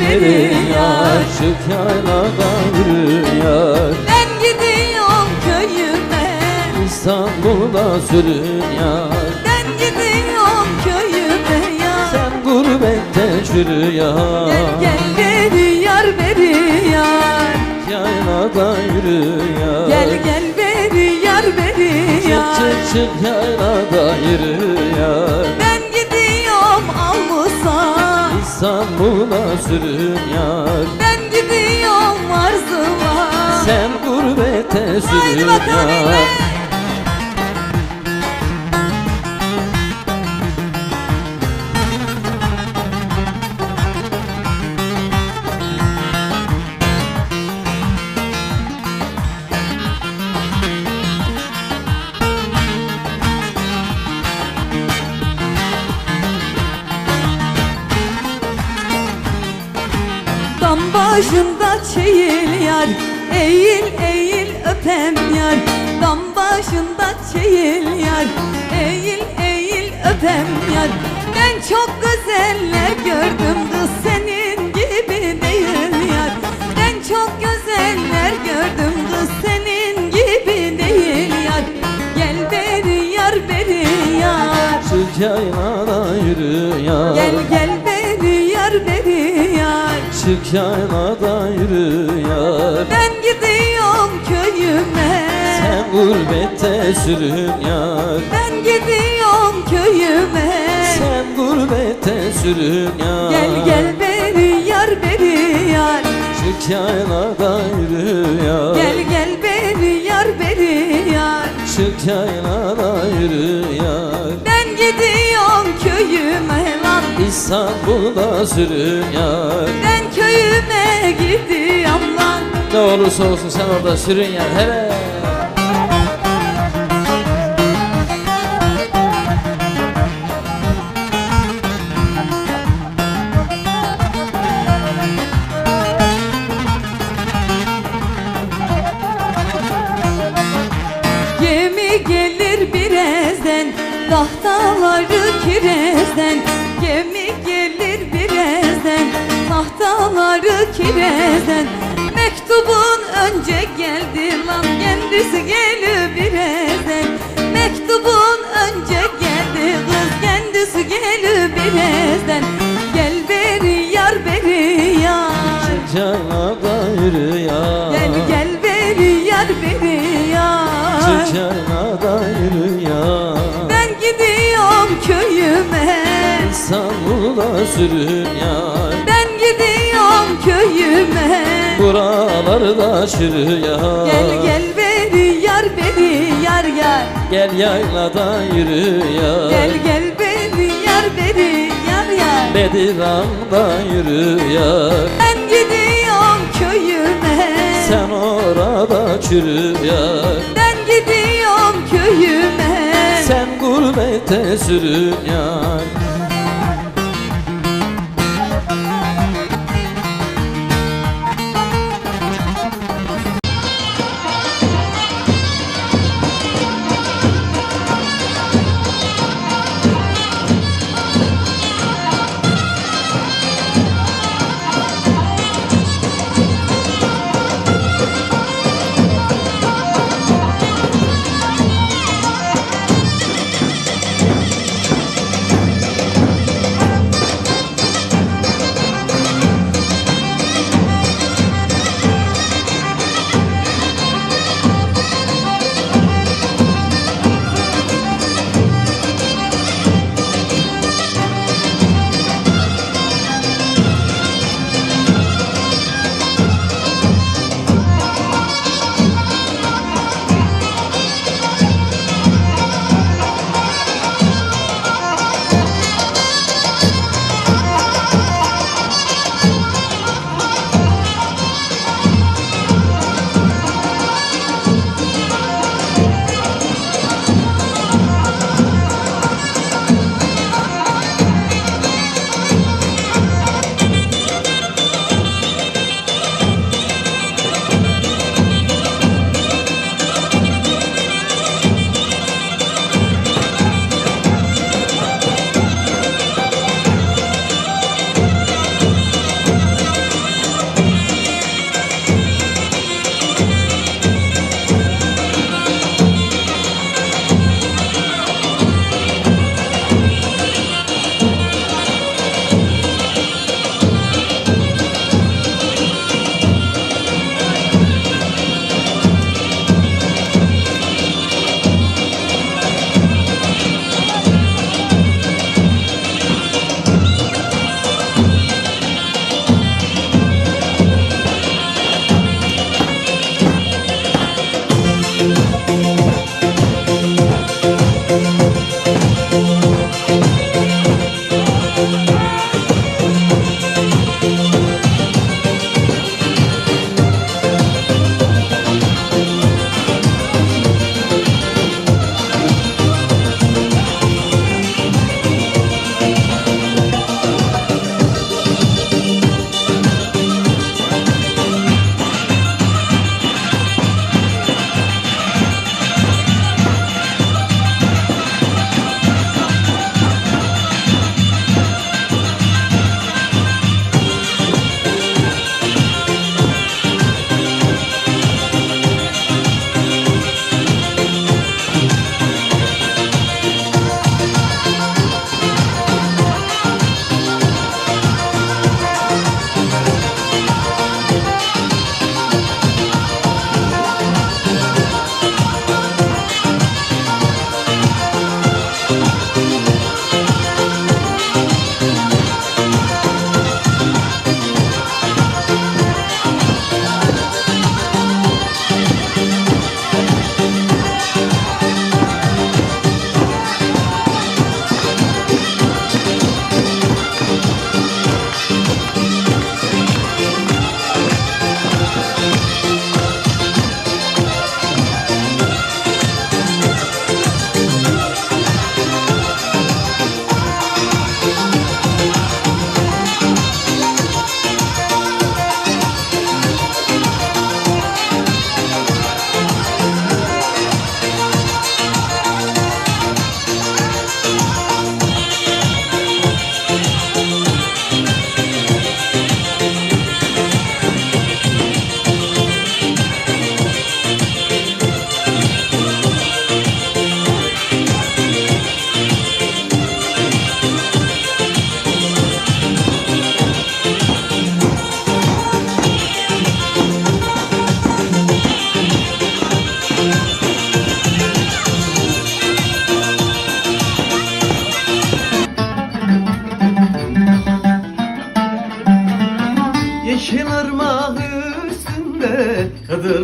beni yar çık yaylada yürü yar Ben gidiyorum köyüme. İstanbul'da sürün yar Ben gidiyorum köyüme yar Sen gurbette çürü yar Gel gel beni yar beni yar. Yaylada yürü yar Gel gel beni yar Çık yar. çık çık yaylada yürü yar Ben Sürün yar. Ben gidiyorum Arzuma. Sen gurbete sürün yar çeğil yar Eğil eğil öpem yar. Dam başında çeğil yar Eğil eğil öpem yar. Ben çok güzeller gördüm kız senin gibi değil yar. Ben çok güzeller gördüm kız senin gibi değil yar. Gel beri yar beri yar. Çık yar Çık yaylada yürü yar Ben gidiyorum köyüme. Sen gurbette sürün yar Ben gidiyorum köyüme. Sen gurbette sürün yar Gel gel beri yar beri yar. Çık yaylada yürü yar Gel gel beri yar beri yar. Çık yaylada yürü yar Ben gidiyorum köyüme lan. İstanbul'da sürün yar Ben köyüme gidiyorum lan Ne olursa olsun sen orada sürün yar hele Mektubun önce geldi lan Kendisi gelir birazdan. Mektubun önce geldi Kız kendisi gelir birazdan. Gel beri yar beri yar. Yaylada yürü yar. Gel gel beri yar beri yar. Yaylada yürü yar. Ben gidiyorum köyüme. İstanbul'a sürün yar. Ben köyüme. Buralarda çürü yar Gel gel beri yar beri yar yar. Gel yaylada yürü yar. Gel gel beri yar beri yar yar. Bedirhan'da yürü yar. Ben gidiyorum köyüme. Sen orada çürü yar. Ben gidiyorum köyüme. Sen gurbete sürün yar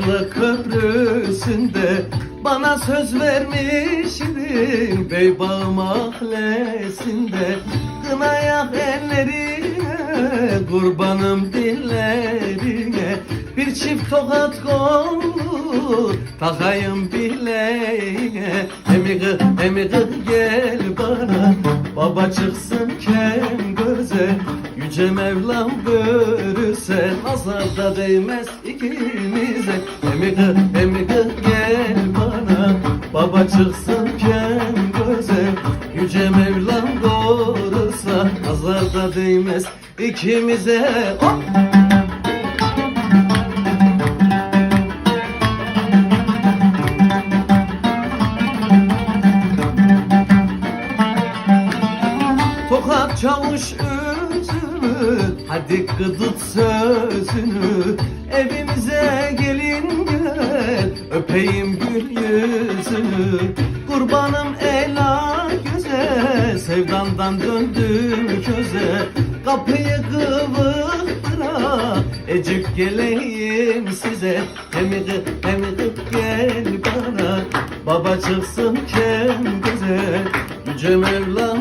Kıdırlı köprüsünde bana söz vermiştin Beybağ mahallesinde Kınayak ellerine Kurbanım dillerine. Bir çift tokat kolu Takayım bileğine. Emiği emiği gel bana Baba çıksın kem göze Yüce Mevlam görürse Nazarda değmez ikimize. Emiği emiği gel bana Baba çıksın kem göze. Yüce Mevlam doğurursa Nazarda değmez ikimize. Hop! Gıdıt sözünü Evimize gelin gel Öpeyim gül yüzünü. Kurbanım ela göze Sevdandan döndüm köze. Kapıyı kıvırdıra Ecik geleyim size. Emiği emiği gel bana Baba çıksın göze Yüce Mevlam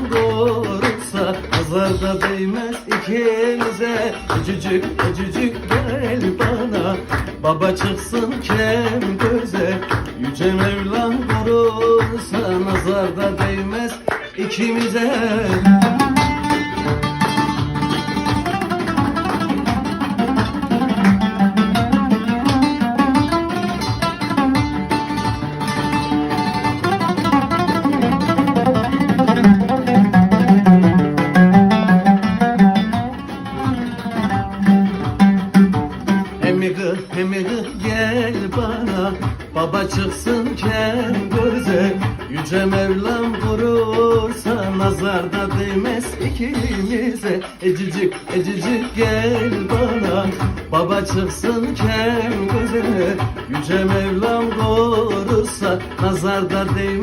doğurursa Nazarda değmez ikimize. Öcücük öcücük gel bana. Baba çıksın kem göze. Yüce Mevlam korursa Nazarda değmez ikimize Çıksın kem göze Yüce Mevlam korursa Nazarda değmez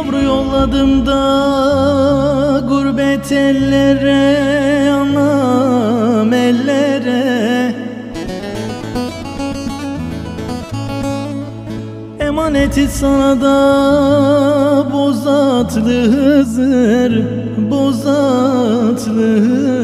yavru yolladım da gurbet ellere anam ellere. Emaneti sana da bozatlı Hızır Bozatlı Hızır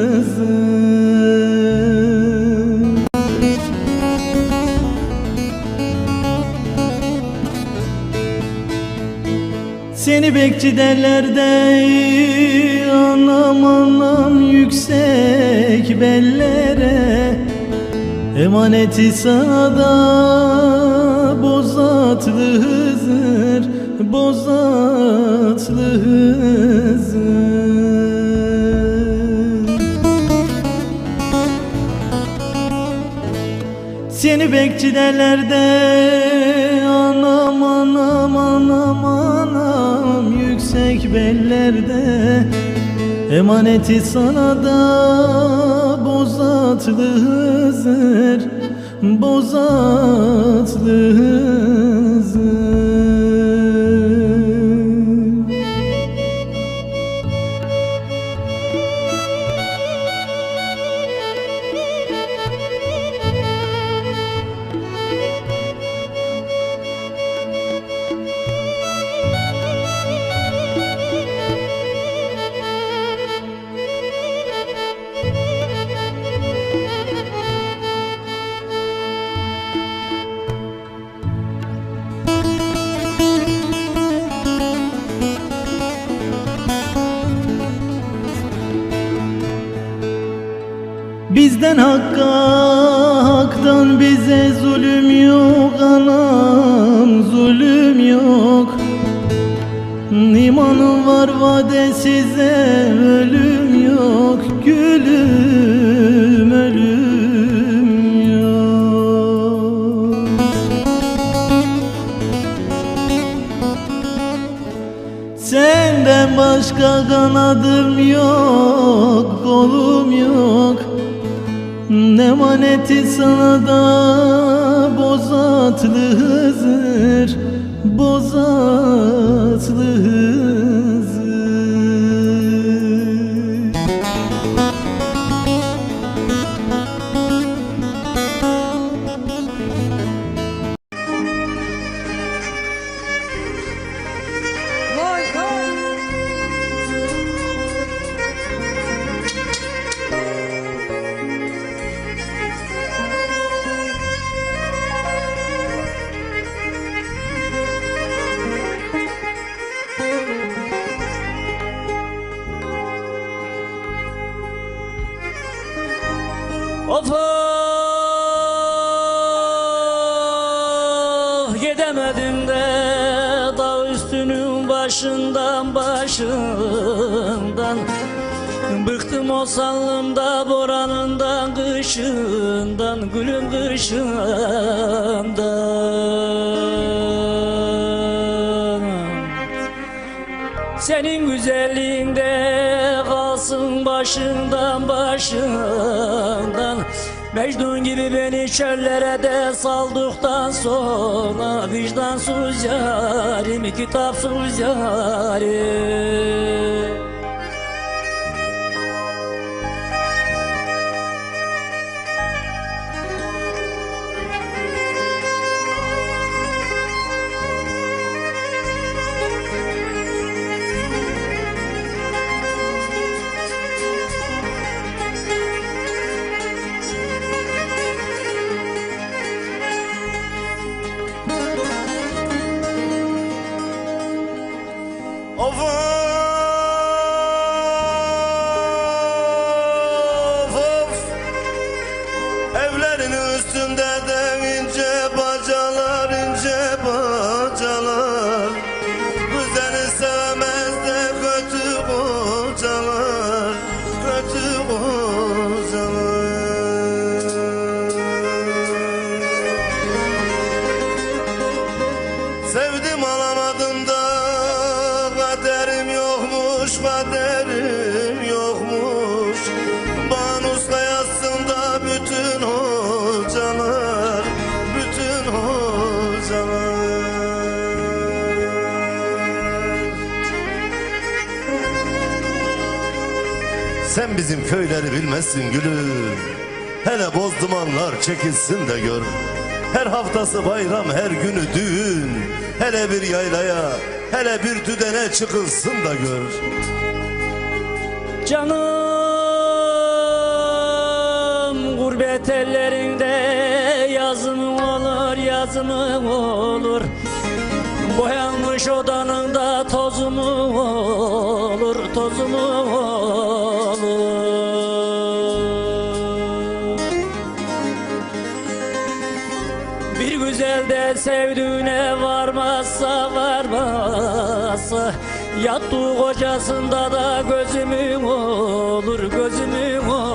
Seni bekçi derler de anam anam yüksek bellere Emaneti sana da bozatlı Hızır Bozatlı Hızır. Seni bekçi derler de anam anam anam anam yüksek bellerde. Emaneti sana da bozatlı Hızır Bozatlı Hızır Bizden hakka haktan bize zulüm yok anam zulüm yok. İmanım var vade size ölüm yok gülüm ölüm yok. Senden başka kanadım yok, kolum yok Ne maneti sana da bozatlı Hızır Bozatlı Hızır başından. Bıktım o sallımda boranından kışından gülüm kışından. Senin güzelliğinde kalsın başından başından Mecnun gibi beni çöllere de saldıktan sonra Vicdansız yarim, kitapsız yarim Bizim köyleri bilmezsin gülüm. Hele boz dumanlar çekilsin de gör. Her haftası bayram her günü düğün. Hele bir yaylaya hele bir düdene çıkılsın da gör. Canım gurbet ellerinde yazım olur yazım olur. Boyanmış odanında tozum olur tozum olur sevdiğine varmazsa varmazsa Yattığı kocasında da gözümün olur gözümün olur